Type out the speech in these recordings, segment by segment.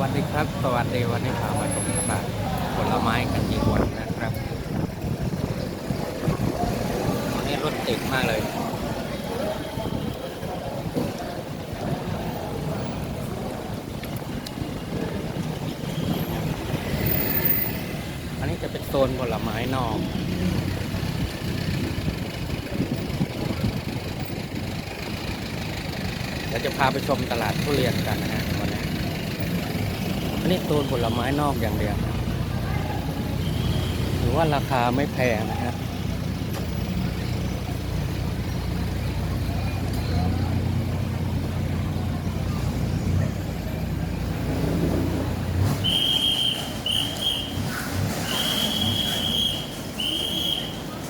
วัสดีครับ สวัสดีวันนี้พามาชมตลาดผลไม้กันยีกวันนะครับวันนี้รถติดมากเลยอันนี้จะเป็นโซนผลไม้นอกเดี๋ยวจะพาไปชมตลาดทุเรียนกันนะฮะวั นนี้อันผลไม้นอกอย่างเดียวถือว่าราคาไม่แพงนะครับ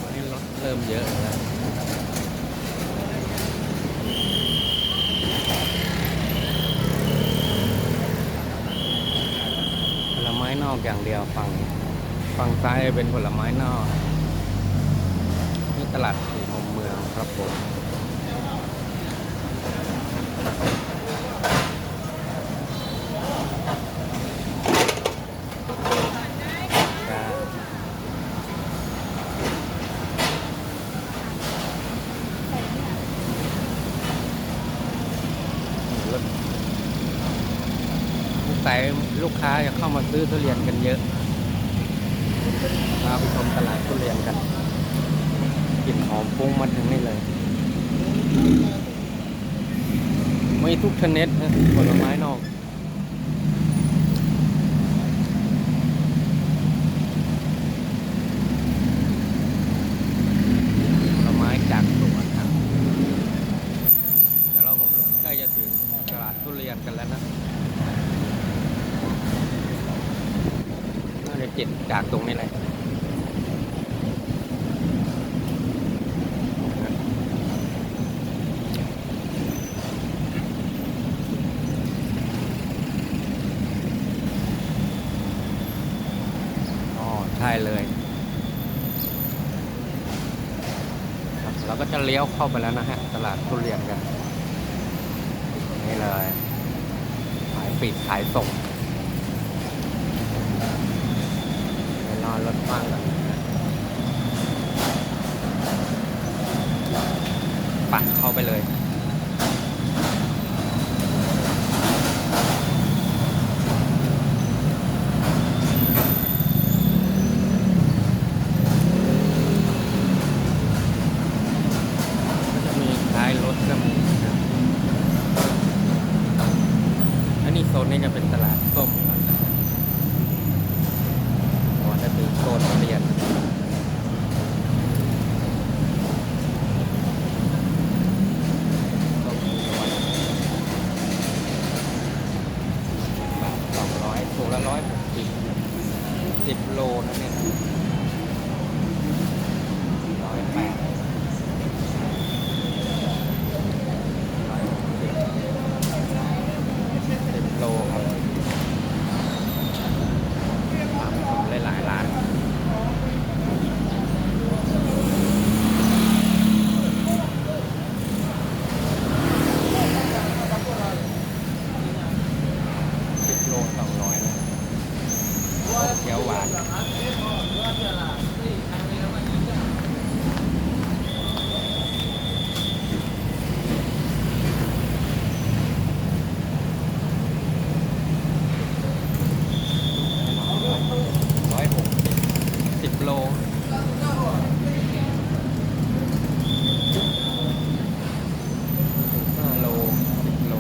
วันนี้รถเริ่มเยอะแล้ว ผลไม้น อกอย่างเดียวฝั่งฝั่งซ้ายเป็นผลไม้นอกนี่ตลาดสี่มุมเมืองครับผมจ้ารถ สัยลูกค้าจะเข้ามาซื้อทุเรียนกันเยอะมาไปชมตลาดทุเรียนกันกลิ่นหอมฟุ้งมาถึงนี่เลย ไม่ทุกชนิดนะผลไม้นอก ผลไม้จากสวนครับเดี๋ยวเราก็ใกล้จะถึงตลาดทุเรียนกันแล้วนะ จิตจากตรงนี้เลยอ๋อใช่เลยครับเราก็จะเลี้ยวเข้าไปแล้วนะฮะ ตลาดทุเรียนกัน นี่เลย ขายปิดขายส่ง เดี๋ยวรถบ้างก่อนปัดเข้าไปเลยก็จะมีท้ายรถก็มีนะครับอันนี้โซนนี้จะเป็นตลาดส้มนะครับ ก่อนจะถึงโซนทุเรียนต้มร้อยบาทสองร้อยถุงละร้อยหกสิบสิบ โลนะเนี่ยร้อยแปดร้อยหกสิบสิบโลครับทำหลายๆร้าน สิบโลสองร้อยนะเขียวหวานร้อยหกสิบสิบโลห้าโลสิบโล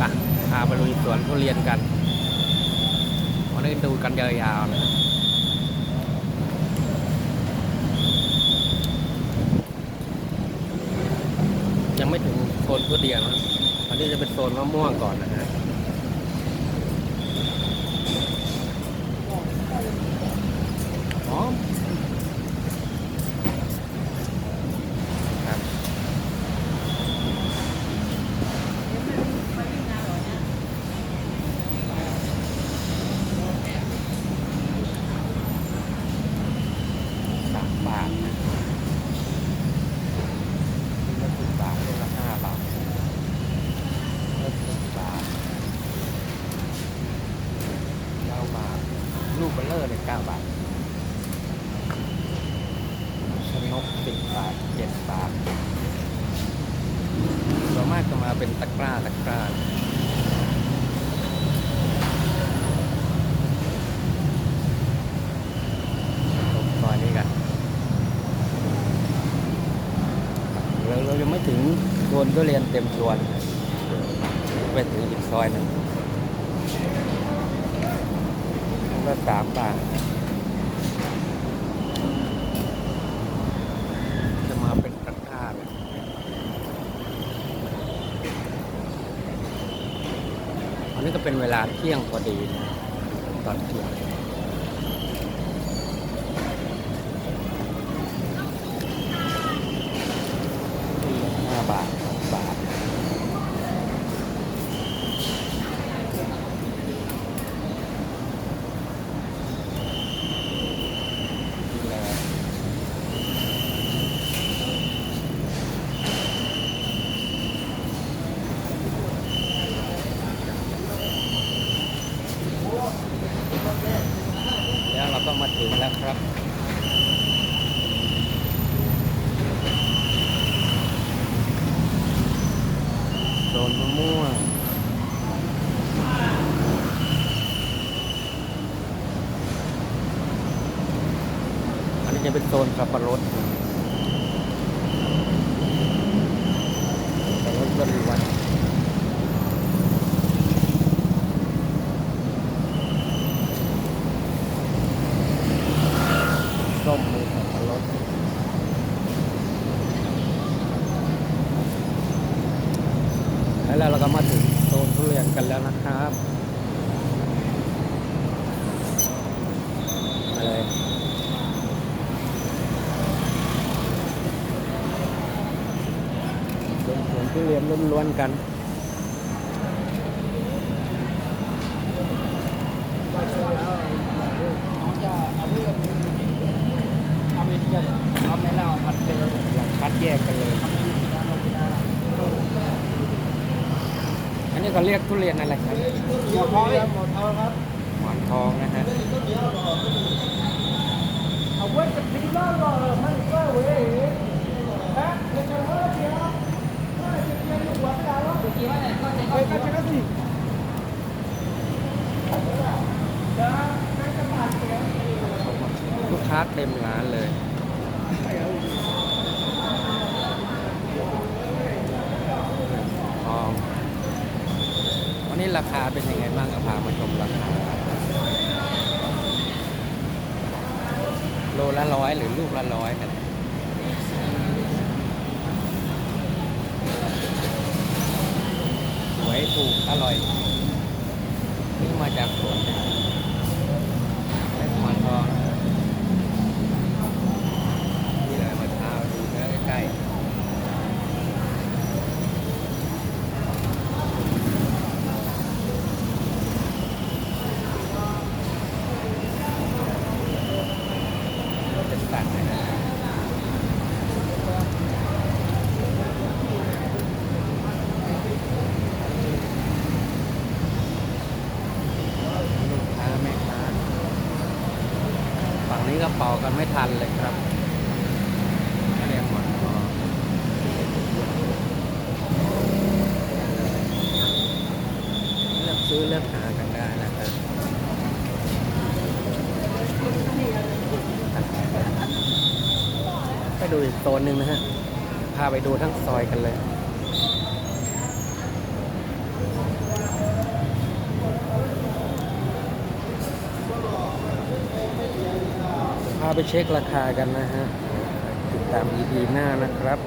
อะพาไปลุยสวนทุ เรียนกันวันนี้ดูกันยาวๆนะยังไม่ถึงโซนทุเรียนนะอันนี้จะเป็นโซนมะม่วงก่อนนะฮะหอ เป็น 9 บาทชนก10บาทเจ็ดบาทส่วนมากจะมาเป็นตะกร้าตะกร้าซอยนี้กันเรายังไม่ถึงโดนก็เรียนเต็มชวนไปถึงอีกซอยหนึ่ง ก็สามบาท จะมาเป็นตะกร้าแบบอันนี้ก็เป็นเวลาเที่ยงพอดีนะตอนเที่ยงที่ห้าบาทหกบาท นี่แหละแล้วเราก็มาถึงแล้วครับ โซนมะม่วง อันนี้ จะเป็นโซนสับปะรดสับปะรดบริวันส้มมือสับปะรดแล้วเราก็มาถึงโซนทุเรียนกันแล้วนะครับ มาเลย เป็นสวน ทุเรียนล้วนๆกันเอาไม่เล่าผัดเป็นอยากคัดแยกกันเลย อันนี้ก็เรียกทุเรียนอะไรครับหมดทองหมดท้องครับหมอนทองนะฮะเอาไว้จะพิล่าหล่อมันก็เว้ยฮะเดี๋ยวจะว่าเดี๋ยวว่าจะเรียนหัวกาแล้วเมื่อกี้ว่าไหนก็จะก็จะก็สิจะนั่งกระบาดเสีย ลูก ค้าเต็มร้านเลย ทองวันนี้ราคาเป็นยังไงบ้างเอาพามาชมราคา โลละร้อยหรือลูกละร้อยกันสวยถูกอร่อยนี่มาจากสวนหมอนทองนี่เลยมาเท้าดูเนื้อใกล้ๆเป็นสัตว์นะฮะลูกค้าแม่ค้าฝั่งนี้ก็เป่ากันไม่ทัน เลยครับเรียกหมอนทองเลือกซื้อเลือกหากันได้นะครับไปดูอีกโซนหนึ่งนะฮะ พาไปดูทั้งซอยกันเลย พาไปเช็คราคากันนะฮะ ติดตาม EP หน้านะครับ